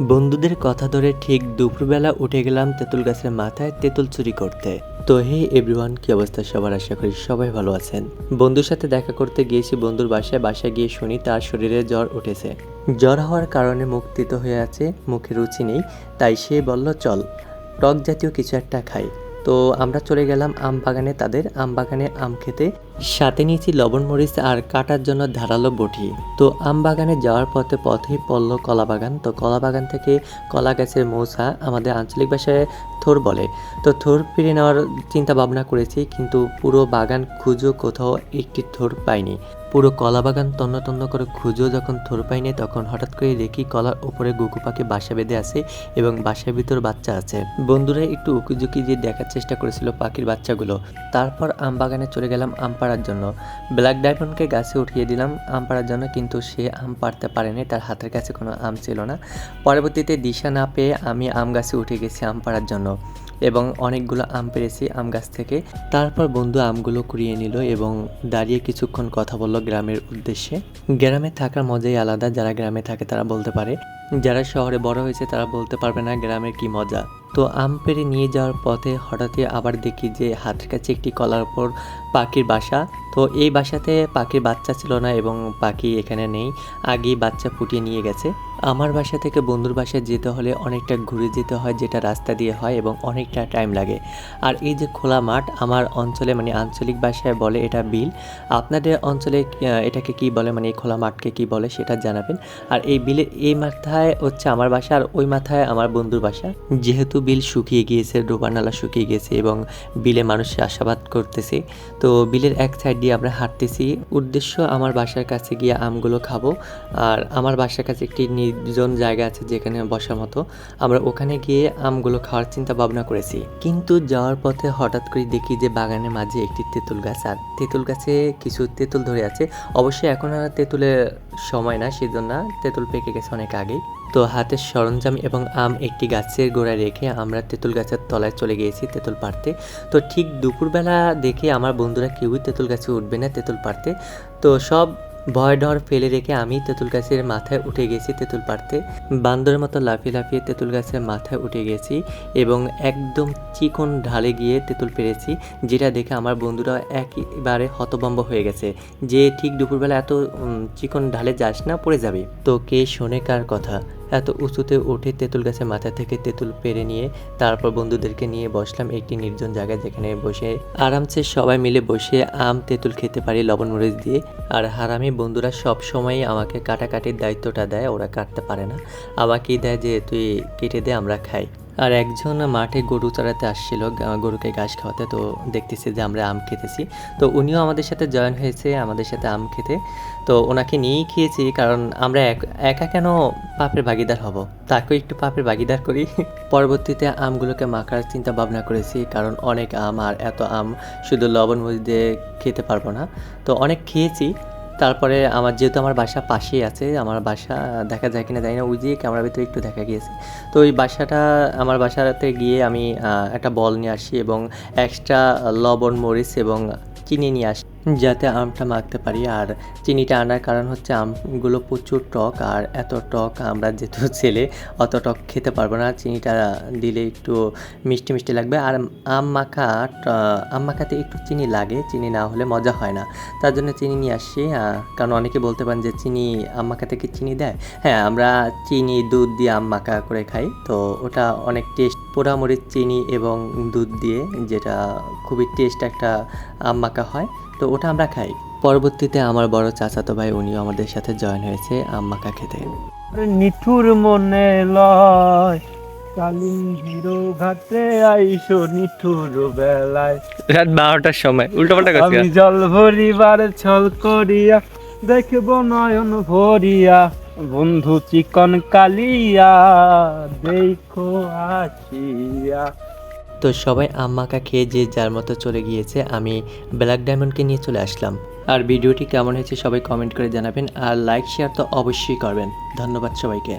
বন্ধুদের কথা ধরে ঠিক দুপুরবেলা উঠে গেলাম তেঁতুল গাছের মাথায় তেঁতুল চুরি করতে। তো হে এভরিওয়ান কি অবস্থা সবার? আশা করি সবাই ভালো আছেন। বন্ধুর সাথে দেখা করতে গিয়েছি, বন্ধুর বাসায়। বাসায় গিয়ে শুনি তার শরীরে জ্বর উঠেছে। জ্বর হওয়ার কারণে মুক্তিত তিত হয়ে আছে, মুখে রুচি নেই, তাই সে বলল, চল, টক জাতীয় কিছু একটা খাই। তো আমরা চলে গেলাম আম বাগানে তাদের। আম বাগানে আম খেতে। সাথে নিয়েছি লবণ, মরিচ আর কাটার জন্য ধারালো বটি। তো আম বাগানে যাওয়ার পথে পথেই পড়ল কলা বাগান। তো কলা বাগান থেকে কলা গাছের মৌসা আমাদের আঞ্চলিক ভাষায় থোর বলে। তো থোর ফিরে নেওয়ার চিন্তা ভাবনা করেছি, কিন্তু পুরো বাগান খুঁজো কোথাও একটি থোর পাইনি। পুরো কলা বাগান তন্ন তন্ন করে খুঁজো যখন থোর পাইনি, তখন হঠাৎ করে দেখি কলার উপরে গুকু পাখি বাসা বেঁধে আছে এবং বাসার ভিতর বাচ্চা আছে। বন্ধুরা, একটু উকিঝুঁকি দিয়ে দেখার চেষ্টা করেছিল পাখির বাচ্চাগুলো। তারপর আম বাগানে চলে গেলাম আম পাড়ার জন্য। ব্ল্যাক ডায়মন্ডকে গাছে উঠিয়ে দিলাম আম পাড়ার জন্য, কিন্তু সে আম পাড়তে পারেনি, তার হাতের কাছে কোনো আম ছিল না। পরবর্তীতে দিশা না পেয়ে আমি আম গাছে উঠে গেছি আম পাড়ার জন্য। এবং অনেকগুলো আম পেরেছি আম গাছ থেকে। তারপর বন্ধু আমগুলো কুড়িয়ে নিল এবং দাঁড়িয়ে কিছুক্ষণ কথা বলল গ্রামের উদ্দেশ্যে। গ্রামে থাকার মজাই আলাদা, যারা গ্রামে থাকে তারা বলতে পারে। যারা শহরে বড় হয়েছে তারা বলতে পারবে না গ্রামের কি মজা। তো আম পেরে নিয়ে যাওয়ার পথে হঠাৎই আবার দেখি যে হাতের কাছে একটি কলার ওপর পাখির বাসা। তো এই বাসাতে পাখির বাচ্চা ছিল না এবং পাখি এখানে নেই। আগেই বাচ্চা ফুটিয়ে নিয়ে গেছে। আমার বাসা থেকে বন্ধুর বাসায় যেতে হলে অনেকটা ঘুরে যেতে হয়, যেটা রাস্তা দিয়ে হয় এবং অনেকটা টাইম লাগে। আর এই যে খোলা মাঠ, আমার অঞ্চলে মানে আঞ্চলিক ভাষায় বলে এটা বিল। আপনাদের অঞ্চলে এটাকে কি বলে? মানে এই খোলা মাঠকে কি বলে সেটা জানাবেন। আর এই বিলের এই মাথায় হচ্ছে আমার বাসা আর ওই মাথায় আমার বন্ধুর বাসা। যেহেতু বিল শুকিয়ে গিয়েছে ডোবা নালা শুকিয়ে গিয়েছে এবং বিলে মানুষ চাষাবাদ করতেছে, তো বিলের এক সাইড দিয়ে আমরা হাঁটতেছি। উদ্দেশ্য, আমার বাসার কাছে গিয়ে আমগুলো খাব। আর আমার বাসার কাছে একটি নির্জন জায়গা আছে যেখানে বসার মতো। আমরা ওখানে গিয়ে আমগুলো খাওয়ার চিন্তা ভাবনা করেছি। কিন্তু যাওয়ার পথে হঠাৎ করে দেখি যে বাগানের মাঝে একটি তেঁতুল গাছ। আর তেঁতুল গাছে কিছু তেঁতুল ধরে আছে। অবশ্যই এখন আর তেঁতুলের সময় না, সেজন্য তেঁতুল পেকে গেছে অনেক আগেই। তো হাতের সরঞ্জাম এবং আম একটি গাছের গোড়ায় রেখে আমরা তেঁতুল গাছের তলায় চলে গিয়েছি তেঁতুল পাড়তে। তো ঠিক দুপুরবেলা দেখে আমার বন্ধুরা কেউই তেঁতুল গাছে উঠবে না তেঁতুল পাড়তে। তো সব ভয় ডর ফেলে রেখে আমি তেঁতুল গাছের মাথায় উঠে গেছি তেঁতুল পাড়তে। বান্দরের মতো লাফিয়ে লাফিয়ে তেঁতুল গাছের মাথায় উঠে গেছি এবং একদম চিকন ঢালে গিয়ে তেঁতুল পেরেছি যেটা দেখে আমার বন্ধুরা একেবারে হতবম্ব হয়ে গেছে যে ঠিক দুপুরবেলা এত চিকন ঢালে যাস না, পড়ে যাবে। তো কে শোনে কার কথা? এত উঁচুতে উঠে তেঁতুল গাছের মাথা থেকে তেঁতুল পেরে নিয়ে তারপর বন্ধুদেরকে নিয়ে বসলাম একটি নির্জন জায়গায় যেখানে বসে আরামসে সবাই মিলে বসে আম, তেঁতুল খেতে পারি, লবণ মরিচ দিয়ে। আর হারামি বন্ধুরা সব সময় আমাকে কাটাকাটির দায়িত্বটা দেয়, ওরা কাটতে পারে না। আমাকেই দেয় যে, তুই কেটে দে, আমরা খাই। আর একজন মাঠে গরু চড়াতে আসছিল গরুকে ঘাস খাওয়াতে, তো দেখতেছি যে আমরা আম খেতেছি। তো উনিও আমাদের সাথে জয়েন হয়েছে, আমাদের সাথে আম খেতে। তো ওনাকে নিয়েই খেয়েছি, কারণ আমরা এক- কেন পাপের ভাগিদার হব? তাকেও একটু পাপের ভাগিদার করি। পরবর্তীতে আমগুলোকে মাখার চিন্তা ভাবনা করেছি, কারণ অনেক আম, আর এত আম শুধু লবণ মরিচ দিয়ে খেতে পারব না। তো অনেক খেয়েছি তারপরে আমার যেহেতু আমার বাসা পাশেই আছে, আমার বাসা দেখা যায় কিনা জানি না, ওই যে ক্যামেরার ভিতরে একটু দেখা গিয়েছে। তো ওই বাসাটা, আমার বাসাতে গিয়ে আমি একটা বল নিয়ে আসি এবং এক্সট্রা লবণ, মরিচ এবং চিনি নিয়ে আসি। যাতে আমটা মাখতে পারি। আর চিনিটা আনার কারণ হচ্ছে আমগুলো প্রচুর টক, আর এত টক আমরা যেহেতু ছেলে, অত টক খেতে পারব না। চিনিটা দিলে একটু মিষ্টি মিষ্টি লাগবে। আর আম মাখা আম মাখাতে একটু চিনি লাগে, চিনি না হলে মজা হয় না। তার জন্য চিনি নিয়ে আসছি। কারণ অনেকে বলতে পারেন যে, চিনি, আম মাখাতে কি চিনি দেয়? হ্যাঁ আমরা চিনি, দুধ দিয়ে আম মাখা করে খাই। তো ওটা অনেক টেস্ট, পোড়ামরিচ, চিনি এবং দুধ দিয়ে যেটা খুবই টেস্ট একটা আম মাখা হয়। তো ওটা আমরা খাই। পরবর্তীতে আমার বড় চাচাতো ভাই উনিও আমাদের সাথে জয়েন হয়েছে আম মাখা খেতে নিঠুর মনে লয় ঘাটে আইসো নিঠুর বেলায়। রাত বারোটার সময় আমি জল ভরিবার ছল করিয়া দেখব নয়ন ভরিয়া। বন্ধু চিকন কালিয়া দেখো আসিয়া। তো সবাই আম মাখা খেয়ে যে যার মতো চলে গিয়েছে, আমি ব্ল্যাক ডায়মন্ডকে নিয়ে চলে আসলাম। আর ভিডিওটি কেমন হয়েছে সবাই কমেন্ট করে জানাবেন, আর লাইক, শেয়ার তো অবশ্যই করবেন। ধন্যবাদ সবাইকে।